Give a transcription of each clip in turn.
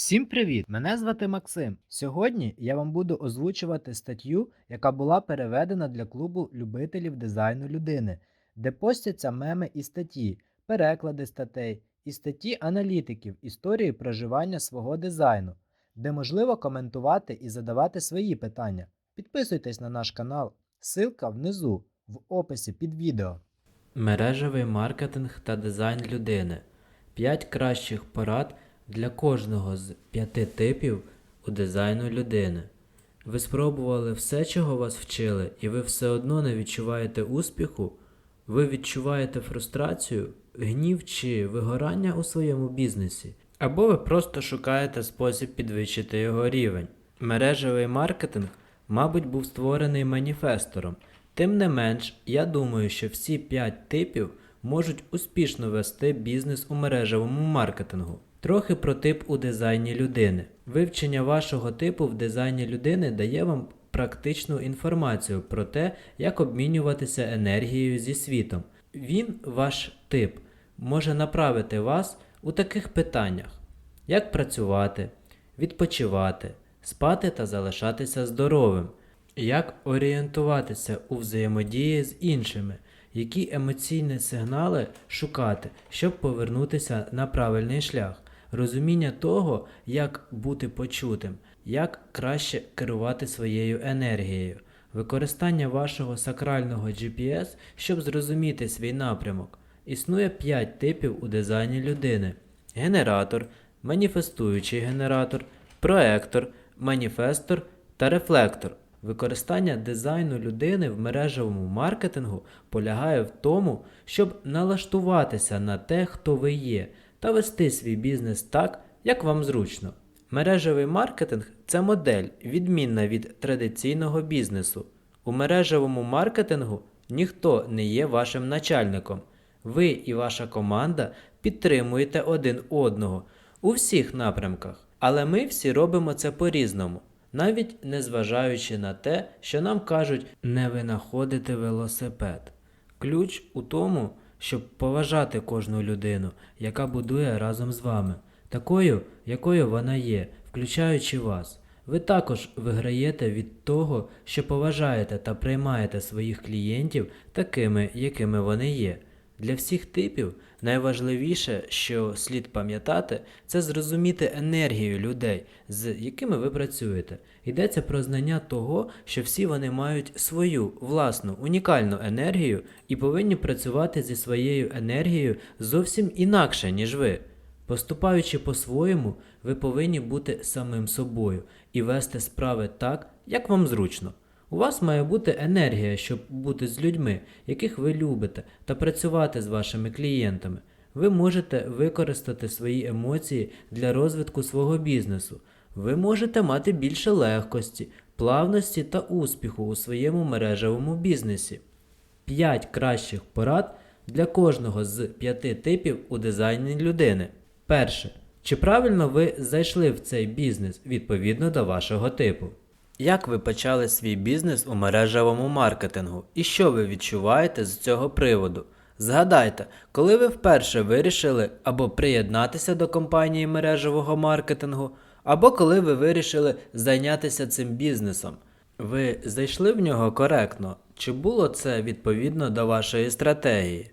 Всім привіт! Мене звати Максим. Сьогодні я вам буду озвучувати статтю, яка була переведена для клубу любителів дизайну людини, де постяться меми і статті, переклади статей і статті аналітиків історії проживання свого дизайну, де можливо коментувати і задавати свої питання. Підписуйтесь на наш канал, ссылка внизу в описі під відео. Мережевий маркетинг та дизайн людини. 5 кращих порад для кожного з п'яти типів у дизайну людини. Ви спробували все, чого вас вчили, і ви все одно не відчуваєте успіху? Ви відчуваєте фрустрацію, гнів чи вигорання у своєму бізнесі? Або ви просто шукаєте спосіб підвищити його рівень. Мережевий маркетинг, мабуть, був створений маніфестором. Тим не менш, я думаю, що всі 5 типів можуть успішно вести бізнес у мережевому маркетингу. Трохи про тип у дизайні людини. Вивчення вашого типу в дизайні людини дає вам практичну інформацію про те, як обмінюватися енергією зі світом. Він, ваш тип, може направити вас у таких питаннях: як працювати, відпочивати, спати та залишатися здоровим, як орієнтуватися у взаємодії з іншими, які емоційні сигнали шукати, щоб повернутися на правильний шлях, розуміння того, як бути почутим, як краще керувати своєю енергією, використання вашого сакрального GPS, щоб зрозуміти свій напрямок. Існує 5 типів у дизайні людини: генератор, маніфестуючий генератор, проектор, маніфестор та рефлектор. Використання дизайну людини в мережевому маркетингу полягає в тому, щоб налаштуватися на те, хто ви є, та вести свій бізнес так, як вам зручно. Мережевий маркетинг це модель, відмінна від традиційного бізнесу. У мережевому маркетингу ніхто не є вашим начальником. Ви і ваша команда підтримуєте один одного у всіх напрямках, але ми всі робимо це по-різному навіть незважаючи на те, що нам кажуть не винаходити велосипед. Ключ у тому, щоб поважати кожну людину, яка будує разом з вами, такою, якою вона є, включаючи вас. Ви також виграєте від того, що поважаєте та приймаєте своїх клієнтів такими, якими вони є. Для всіх типів найважливіше, що слід пам'ятати, це зрозуміти енергію людей, з якими ви працюєте. Йдеться про знання того, що всі вони мають свою власну унікальну енергію і повинні працювати зі своєю енергією зовсім інакше, ніж ви. Поступаючи по-своєму, ви повинні бути самим собою і вести справи так, як вам зручно. У вас має бути енергія, щоб бути з людьми, яких ви любите, та працювати з вашими клієнтами. Ви можете використати свої емоції для розвитку свого бізнесу. Ви можете мати більше легкості, плавності та успіху у своєму мережевому бізнесі. 5 кращих порад для кожного з п'яти типів у дизайні людини. Перше. Чи правильно ви зайшли в цей бізнес відповідно до вашого типу? Як ви почали свій бізнес у мережевому маркетингу і що ви відчуваєте з цього приводу? Згадайте, коли ви вперше вирішили або приєднатися до компанії мережевого маркетингу, або коли ви вирішили зайнятися цим бізнесом. Ви зайшли в нього коректно? Чи було це відповідно до вашої стратегії?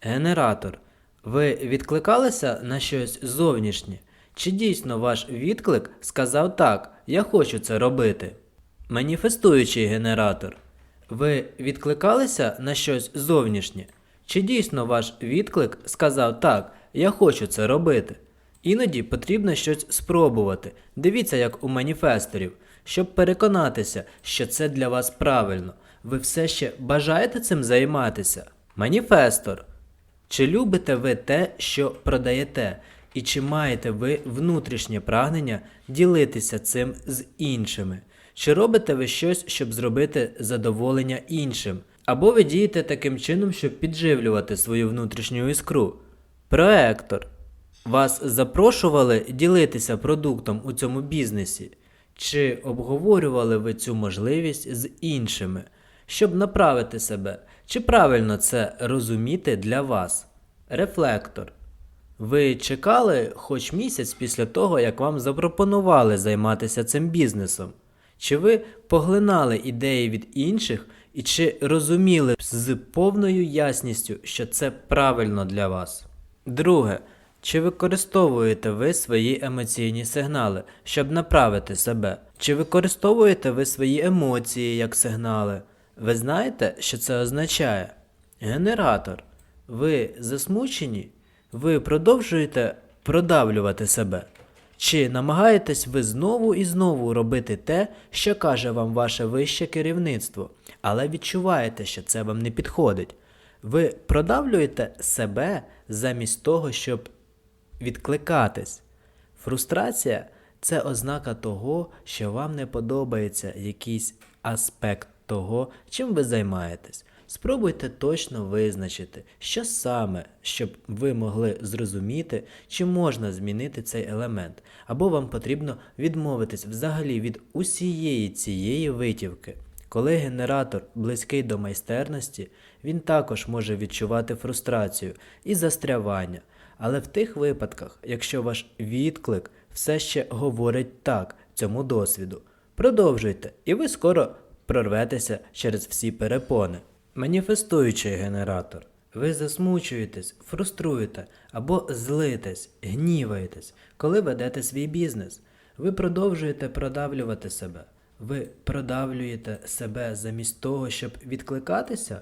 Генератор. Ви відкликалися на щось зовнішнє? Чи дійсно ваш відклик сказав так, я хочу це робити? Маніфестуючий генератор. Ви відкликалися на щось зовнішнє? Чи дійсно ваш відклик сказав так, я хочу це робити? Іноді потрібно щось спробувати. Дивіться, як у маніфесторів, щоб переконатися, що це для вас правильно. Ви все ще бажаєте цим займатися? Маніфестор. Чи любите ви те, що продаєте? І чи маєте ви внутрішнє прагнення ділитися цим з іншими? Чи робите ви щось, щоб зробити задоволення іншим? Або ви дієте таким чином, щоб підживлювати свою внутрішню іскру? Проектор. Вас запрошували ділитися продуктом у цьому бізнесі? Чи обговорювали ви цю можливість з іншими, щоб направити себе? Чи правильно це розуміти для вас? Рефлектор. Ви чекали хоч місяць після того, як вам запропонували займатися цим бізнесом? Чи ви поглинали ідеї від інших і чи розуміли з повною ясністю, що це правильно для вас? Друге. Чи використовуєте ви свої емоційні сигнали, щоб направити себе? Чи використовуєте ви свої емоції як сигнали? Ви знаєте, що це означає? Генератор. Ви засмучені? Ви продовжуєте продавлювати себе? Чи намагаєтесь ви знову і знову робити те, що каже вам ваше вище керівництво, але відчуваєте, що це вам не підходить? Ви продавлюєте себе замість того, щоб відкликатись. Фрустрація це ознака того, що вам не подобається якийсь аспект того, чим ви займаєтесь. Спробуйте точно визначити, що саме, щоб ви могли зрозуміти, чи можна змінити цей елемент, або вам потрібно відмовитись взагалі від усієї цієї витівки. Коли генератор близький до майстерності, він також може відчувати фрустрацію і застрявання. Але в тих випадках, якщо ваш відклик все ще говорить так цьому досвіду, продовжуйте, і ви скоро прорветеся через всі перепони. Маніфестуючий генератор. Ви засмучуєтесь, фруструєте або злитесь, гніваєтесь, коли ведете свій бізнес. Ви продовжуєте продавлювати себе. Ви продавлюєте себе замість того, щоб відкликатися?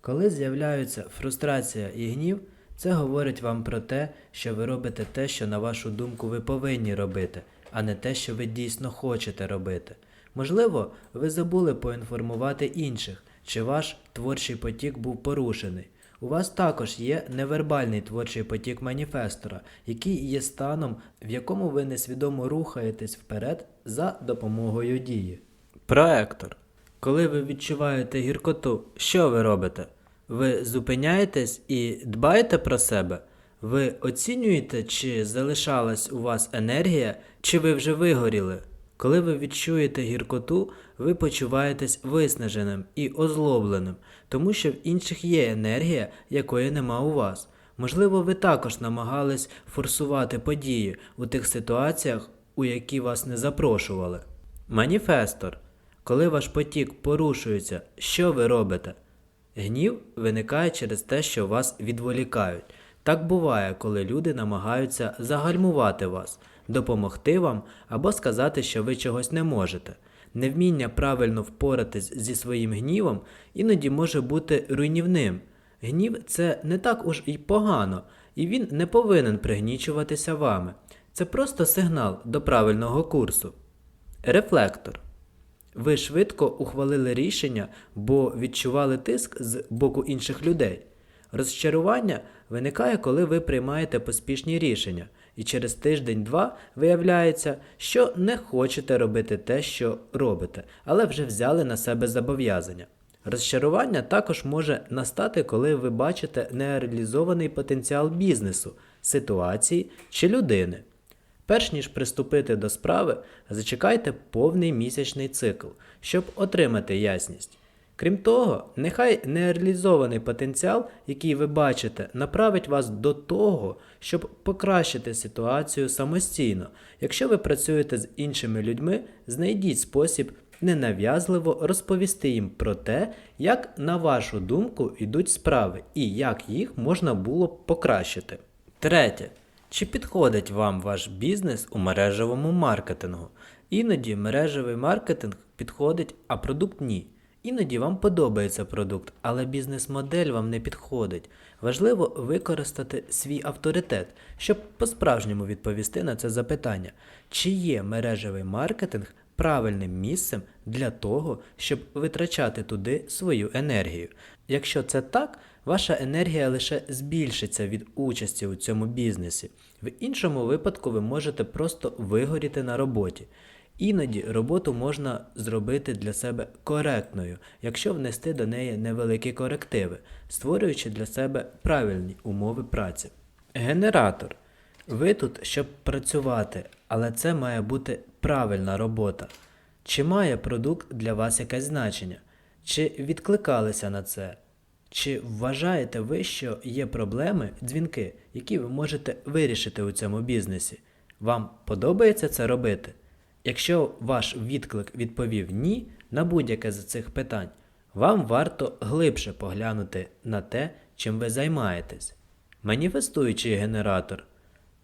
Коли з'являються фрустрація і гнів, це говорить вам про те, що ви робите те, що на вашу думку ви повинні робити, а не те, що ви дійсно хочете робити. Можливо, ви забули поінформувати інших, чи ваш творчий потік був порушений. У вас також є невербальний творчий потік маніфестора, який є станом, в якому ви несвідомо рухаєтесь вперед за допомогою дії. Проектор. Коли ви відчуваєте гіркоту, що ви робите? Ви зупиняєтесь і дбаєте про себе? Ви оцінюєте, чи залишалась у вас енергія, чи ви вже вигоріли? Коли ви відчуєте гіркоту, ви почуваєтесь виснаженим і озлобленим, тому що в інших є енергія, якої нема у вас. Можливо, ви також намагались форсувати події у тих ситуаціях, у які вас не запрошували. Маніфестор. Коли ваш потік порушується, що ви робите? Гнів виникає через те, що вас відволікають. Так буває, коли люди намагаються загальмувати вас, допомогти вам або сказати, що ви чогось не можете. Невміння правильно впоратись зі своїм гнівом іноді може бути руйнівним. Гнів це не так уж і погано, і він не повинен пригнічуватися вами. Це просто сигнал до правильного курсу. Рефлектор. Ви швидко ухвалили рішення, бо відчували тиск з боку інших людей. Розчарування виникає, коли ви приймаєте поспішні рішення, і через тиждень-два виявляється, що не хочете робити те, що робите, але вже взяли на себе зобов'язання. Розчарування також може настати, коли ви бачите нереалізований потенціал бізнесу, ситуації чи людини. Перш ніж приступити до справи, зачекайте повний місячний цикл, щоб отримати ясність. Крім того, нехай нереалізований потенціал, який ви бачите, направить вас до того, щоб покращити ситуацію самостійно. Якщо ви працюєте з іншими людьми, знайдіть спосіб ненав'язливо розповісти їм про те, як, на вашу думку, йдуть справи і як їх можна було б покращити. Третє. Чи підходить вам ваш бізнес у мережевому маркетингу? Іноді мережевий маркетинг підходить, а продукт ні. Іноді вам подобається продукт, але бізнес-модель вам не підходить. Важливо використати свій авторитет, щоб по-справжньому відповісти на це запитання, чи є мережевий маркетинг правильним місцем для того, щоб витрачати туди свою енергію. Якщо це так, ваша енергія лише збільшиться від участі у цьому бізнесі. В іншому випадку ви можете просто вигоріти на роботі. Іноді роботу можна зробити для себе коректною, якщо внести до неї невеликі корективи, створюючи для себе правильні умови праці. Генератор. Ви тут, щоб працювати, але це має бути правильна робота. Чи має продукт для вас якесь значення? Чи відкликалися на це? Чи вважаєте ви, що є проблеми, дзвінки, які ви можете вирішити у цьому бізнесі? Вам подобається це робити? Якщо ваш відклик відповів ні на будь-яке з цих питань, вам варто глибше поглянути на те, чим ви займаєтесь. Маніфестуючий генератор.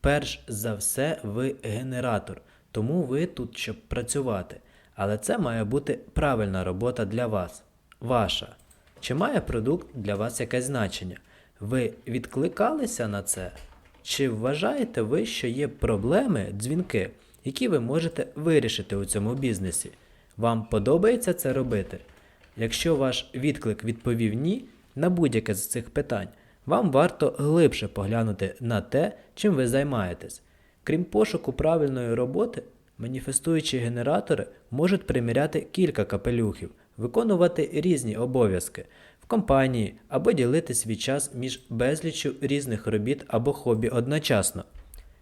Перш за все, ви генератор, тому ви тут, щоб працювати. Але це має бути правильна робота для вас, ваша. Чи має продукт для вас якесь значення? Ви відкликалися на це? Чи вважаєте ви, що є проблеми, дзвінки, які ви можете вирішити у цьому бізнесі? Вам подобається це робити? Якщо ваш відклик відповів ні на будь-яке з цих питань, вам варто глибше поглянути на те, чим ви займаєтесь. Крім пошуку правильної роботи, маніфестуючі генератори можуть приміряти кілька капелюхів, виконувати різні обов'язки в компанії або ділити свій час між безліччю різних робіт або хобі одночасно.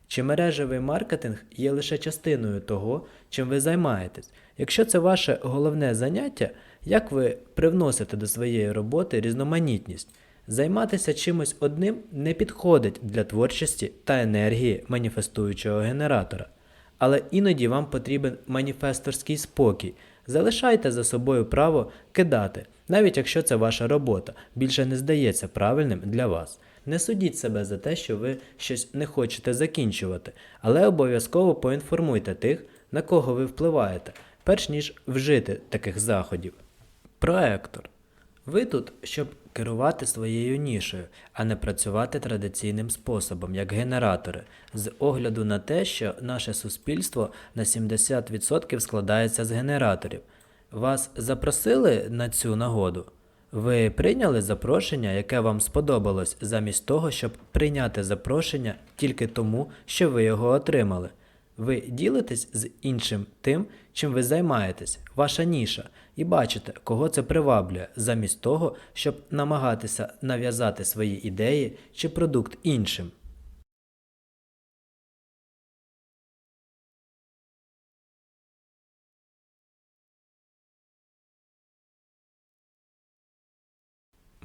Чи мережевий маркетинг є лише частиною того, чим ви займаєтесь? Якщо це ваше головне заняття, як ви привносите до своєї роботи різноманітність? Займатися чимось одним не підходить для творчості та енергії маніфестуючого генератора. Але іноді вам потрібен маніфесторський спокій. Залишайте за собою право кидати, навіть якщо це ваша робота більше не здається правильним для вас. Не судіть себе за те, що ви щось не хочете закінчувати, але обов'язково поінформуйте тих, на кого ви впливаєте, перш ніж вжити таких заходів. Проектор. Ви тут, щоб керувати своєю нішею, а не працювати традиційним способом, як генератори, з огляду на те, що наше суспільство на 70% складається з генераторів. Вас запросили на цю нагоду? Ви прийняли запрошення, яке вам сподобалось, замість того, щоб прийняти запрошення тільки тому, що ви його отримали. Ви ділитесь з іншим тим, чим ви займаєтесь, ваша ніша, і бачите, кого це приваблює, замість того, щоб намагатися нав'язати свої ідеї чи продукт іншим.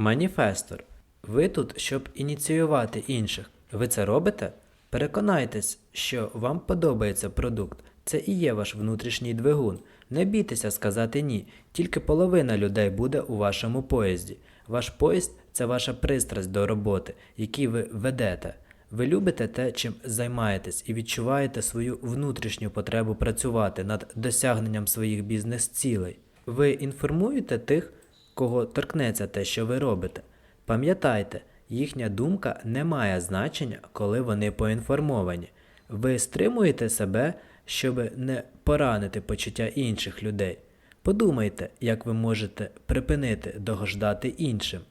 Маніфестор. Ви тут, щоб ініціювати інших. Ви це робите? Переконайтесь, що вам подобається продукт. Це і є ваш внутрішній двигун. Не бійтеся сказати ні. Тільки половина людей буде у вашому поїзді. Ваш поїзд це ваша пристрасть до роботи, який ви ведете. Ви любите те, чим займаєтесь, і відчуваєте свою внутрішню потребу працювати над досягненням своїх бізнес-цілей. Ви інформуєте тих, кого торкнеться те, що ви робите. Пам'ятайте, їхня думка не має значення, коли вони поінформовані. Ви стримуєте себе, щоб не поранити почуття інших людей. Подумайте, як ви можете припинити догождати іншим.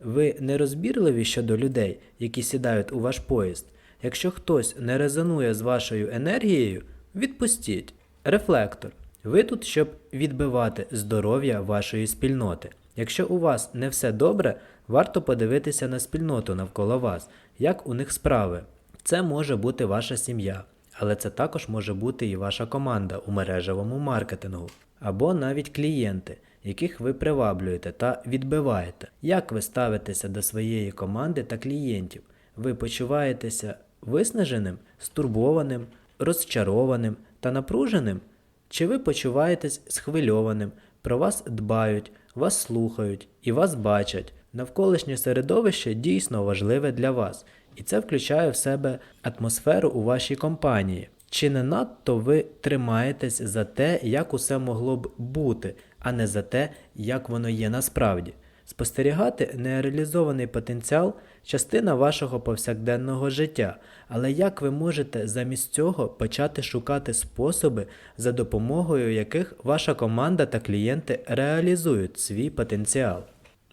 Ви нерозбірливі щодо людей, які сідають у ваш поїзд. Якщо хтось не резонує з вашою енергією, відпустіть. Рефлектор. Ви тут, щоб відбивати здоров'я вашої спільноти. Якщо у вас не все добре, варто подивитися на спільноту навколо вас, як у них справи. Це може бути ваша сім'я, але це також може бути і ваша команда у мережевому маркетингу, або навіть клієнти, яких ви приваблюєте та відбиваєте. Як ви ставитеся до своєї команди та клієнтів? Ви почуваєтеся виснаженим, стурбованим, розчарованим та напруженим? Чи ви почуваєтесь схвильованим, про вас дбають, вас слухають і вас бачать? Навколишнє середовище дійсно важливе для вас, і це включає в себе атмосферу у вашій компанії. Чи не надто ви тримаєтесь за те, як усе могло б бути, а не за те, як воно є насправді? Спостерігати нереалізований потенціал частина вашого повсякденного життя, але як ви можете замість цього почати шукати способи, за допомогою яких ваша команда та клієнти реалізують свій потенціал?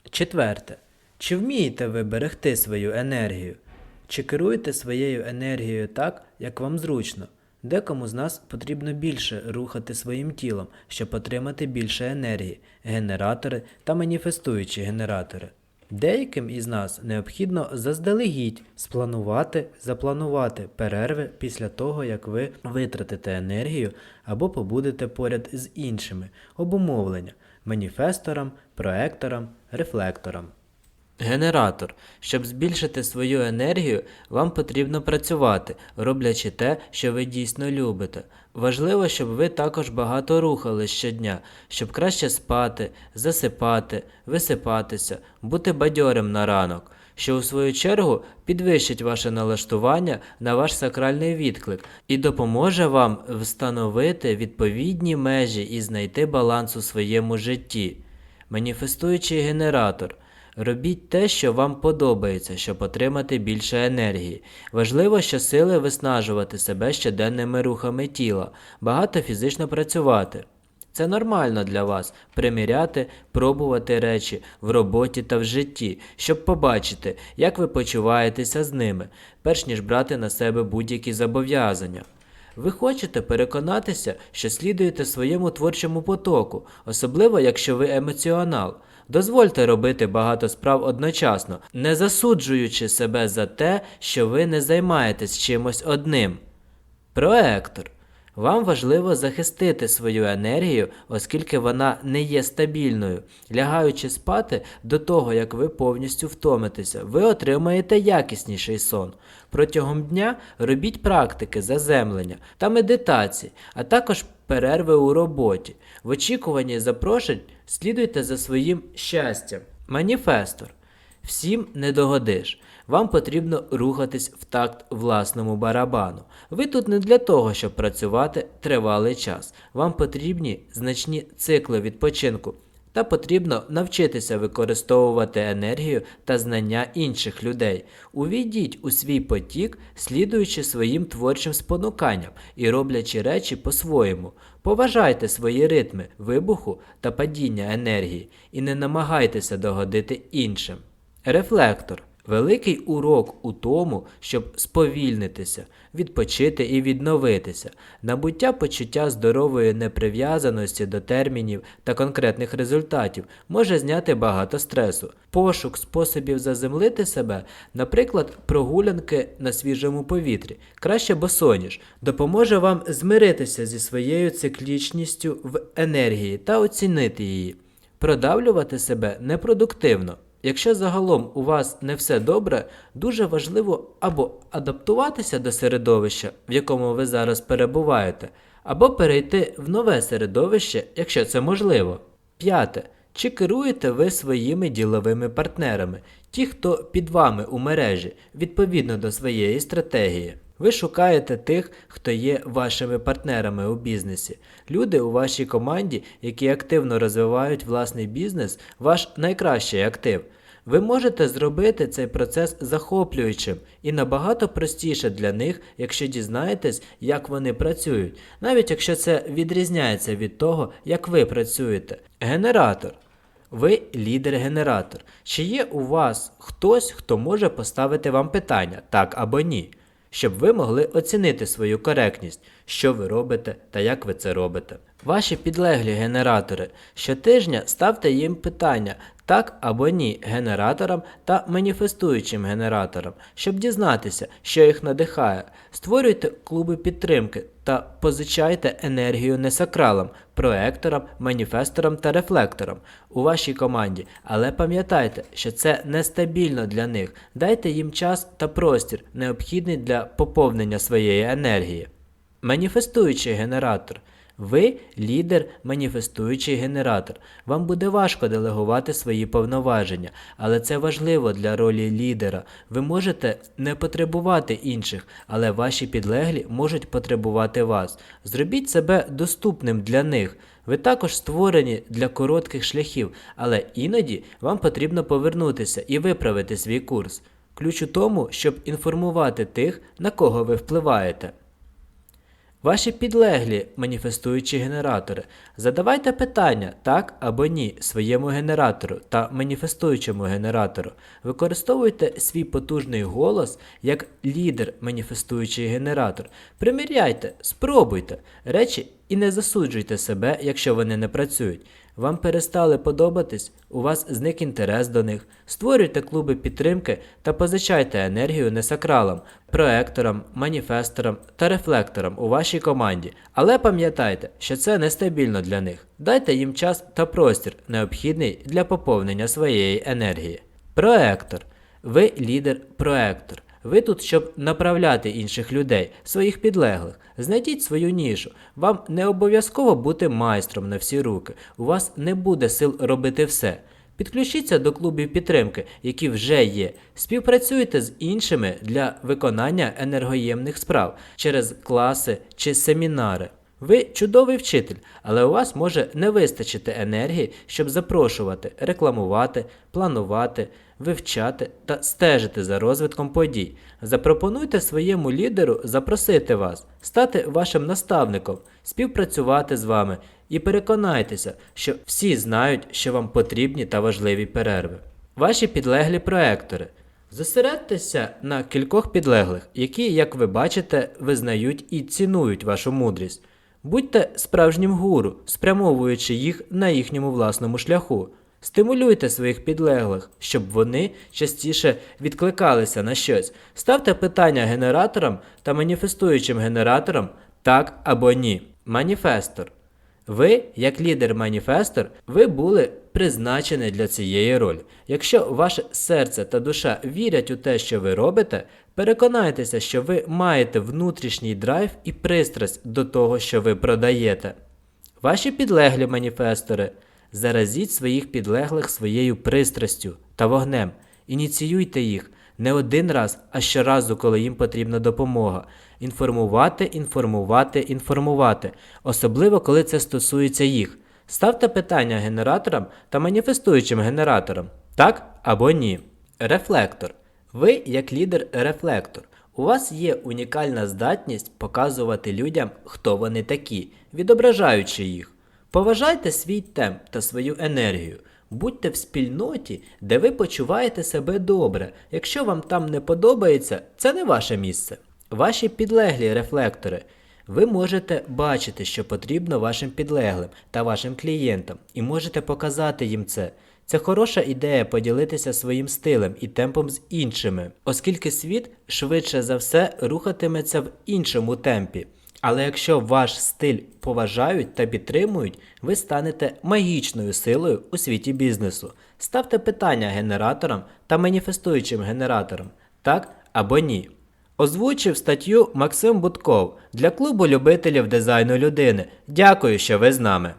Четверте. Чи вмієте ви берегти свою енергію? Чи керуєте своєю енергією так, як вам зручно? Декому з нас потрібно більше рухати своїм тілом, щоб отримати більше енергії, генератори та маніфестуючі генератори. Деяким із нас необхідно заздалегідь спланувати, запланувати перерви після того, як ви витратите енергію або побудете поряд з іншими обумовлення маніфесторам, проекторам, рефлекторам. Генератор. Щоб збільшити свою енергію, вам потрібно працювати, роблячи те, що ви дійсно любите. Важливо, щоб ви також багато рухались щодня, щоб краще спати, засипати, висипатися, бути бадьорим на ранок, що у свою чергу підвищить ваше налаштування на ваш сакральний відклик і допоможе вам встановити відповідні межі і знайти баланс у своєму житті. Маніфестуючий генератор. Робіть те, що вам подобається, щоб отримати більше енергії. Важливо щосили виснажувати себе щоденними рухами тіла, багато фізично працювати. Це нормально для вас приміряти, пробувати речі в роботі та в житті, щоб побачити, як ви почуваєтеся з ними, перш ніж брати на себе будь-які зобов'язання. Ви хочете переконатися, що слідуєте своєму творчому потоку, особливо якщо ви емоціонал. Дозвольте робити багато справ одночасно, не засуджуючи себе за те, що ви не займаєтесь чимось одним. Проектор. Вам важливо захистити свою енергію, оскільки вона не є стабільною. Лягаючи спати до того, як ви повністю втомитеся, ви отримаєте якісніший сон. Протягом дня робіть практики заземлення та медитації, а також перерви у роботі. В очікуванні запрошень слідуйте за своїм щастям. Маніфестор. Всім не догодиш. Вам потрібно рухатись в такт власному барабану. Ви тут не для того, щоб працювати тривалий час. Вам потрібні значні цикли відпочинку. Та потрібно навчитися використовувати енергію та знання інших людей. Увійдіть у свій потік, слідуючи своїм творчим спонуканням і роблячи речі по-своєму. Поважайте свої ритми вибуху та падіння енергії і не намагайтеся догодити іншим. Рефлектор. Великий урок у тому, щоб сповільнитися, відпочити і відновитися. Набуття почуття здорової неприв'язаності до термінів та конкретних результатів може зняти багато стресу. Пошук способів заземлити себе, наприклад, прогулянки на свіжому повітрі, краще босоніж, допоможе вам змиритися зі своєю циклічністю в енергії та оцінити її. Продавлювати себе непродуктивно. Якщо загалом у вас не все добре, дуже важливо або адаптуватися до середовища, в якому ви зараз перебуваєте, або перейти в нове середовище, якщо це можливо. П'яте. Чи керуєте ви своїми діловими партнерами, ті, хто під вами у мережі, відповідно до своєї стратегії? Ви шукаєте тих, хто є вашими партнерами у бізнесі. Люди у вашій команді, які активно розвивають власний бізнес, ваш найкращий актив. Ви можете зробити цей процес захоплюючим і набагато простіше для них, якщо дізнаєтесь, як вони працюють, навіть якщо це відрізняється від того, як ви працюєте. Генератор. Ви лідер-генератор. Чи є у вас хтось, хто може поставити вам питання, так або ні, щоб ви могли оцінити свою коректність, що ви робите та як ви це робите. Ваші підлеглі генератори щотижня ставте їм питання так або ні генераторам та маніфестуючим генераторам, щоб дізнатися, що їх надихає. Створюйте клуби підтримки та позичайте енергію не сакралам, проекторам, маніфесторам та рефлекторам у вашій команді. Але пам'ятайте, що це нестабільно для них. Дайте їм час та простір, необхідний для поповнення своєї енергії. Маніфестуючий генератор. Ви лідер, маніфестуючий генератор. Вам буде важко делегувати свої повноваження, але це важливо для ролі лідера. Ви можете не потребувати інших, але ваші підлеглі можуть потребувати вас. Зробіть себе доступним для них. Ви також створені для коротких шляхів, але іноді вам потрібно повернутися і виправити свій курс. Ключ у тому, щоб інформувати тих, на кого ви впливаєте. Ваші підлеглі маніфестуючі генератори. Задавайте питання так або ні своєму генератору та маніфестуючому генератору. Використовуйте свій потужний голос як лідер маніфестуючий генератор. Приміряйте, спробуйте речі і не засуджуйте себе, якщо вони не працюють. Вам перестали подобатись, у вас зник інтерес до них. Створюйте клуби підтримки та позичайте енергію не сакралам, проекторам, маніфесторам та рефлекторам у вашій команді. Але пам'ятайте, що це нестабільно для них. Дайте їм час та простір, необхідний для поповнення своєї енергії. Проектор. Ви лідер-проектор. Ви тут, щоб направляти інших людей, своїх підлеглих. Знайдіть свою нішу. Вам не обов'язково бути майстром на всі руки. У вас не буде сил робити все. Підключіться до клубів підтримки, які вже є. Співпрацюйте з іншими для виконання енергоємних справ через класи чи семінари. Ви чудовий вчитель, але у вас може не вистачити енергії, щоб запрошувати, рекламувати, планувати, вивчати та стежити за розвитком подій. Запропонуйте своєму лідеру запросити вас, стати вашим наставником, співпрацювати з вами і переконайтеся, що всі знають, що вам потрібні та важливі перерви. Ваші підлеглі проектори. Зосередьтеся на кількох підлеглих, які, як ви бачите, визнають і цінують вашу мудрість. Будьте справжнім гуру, спрямовуючи їх на їхньому власному шляху. Стимулюйте своїх підлеглих, щоб вони частіше відкликалися на щось. Ставте питання генераторам та маніфестуючим генераторам так або ні. Маніфестор. Ви, як лідер-маніфестор, ви були призначені для цієї ролі. Якщо ваше серце та душа вірять у те, що ви робите, переконайтеся, що ви маєте внутрішній драйв і пристрасть до того, що ви продаєте. Ваші підлеглі маніфестори, заразіть своїх підлеглих своєю пристрастю та вогнем. Ініціюйте їх не один раз, а щоразу, коли їм потрібна допомога. Інформувати, інформувати, інформувати, особливо коли це стосується їх. Ставте питання генераторам та маніфестуючим генераторам так або ні. Рефлектор. Ви, як лідер-рефлектор, у вас є унікальна здатність показувати людям, хто вони такі, відображаючи їх. Поважайте свій темп та свою енергію. Будьте в спільноті, де ви почуваєте себе добре. Якщо вам там не подобається, це не ваше місце. Ваші підлеглі рефлектори. Ви можете бачити, що потрібно вашим підлеглим та вашим клієнтам, і можете показати їм це. Це хороша ідея поділитися своїм стилем і темпом з іншими, оскільки світ швидше за все рухатиметься в іншому темпі. Але якщо ваш стиль поважають та підтримують, ви станете магічною силою у світі бізнесу. Ставте питання генераторам та маніфестуючим генераторам так або ні. Озвучив статтю Максим Будков для клубу любителів дизайну людини. Дякую, що ви з нами.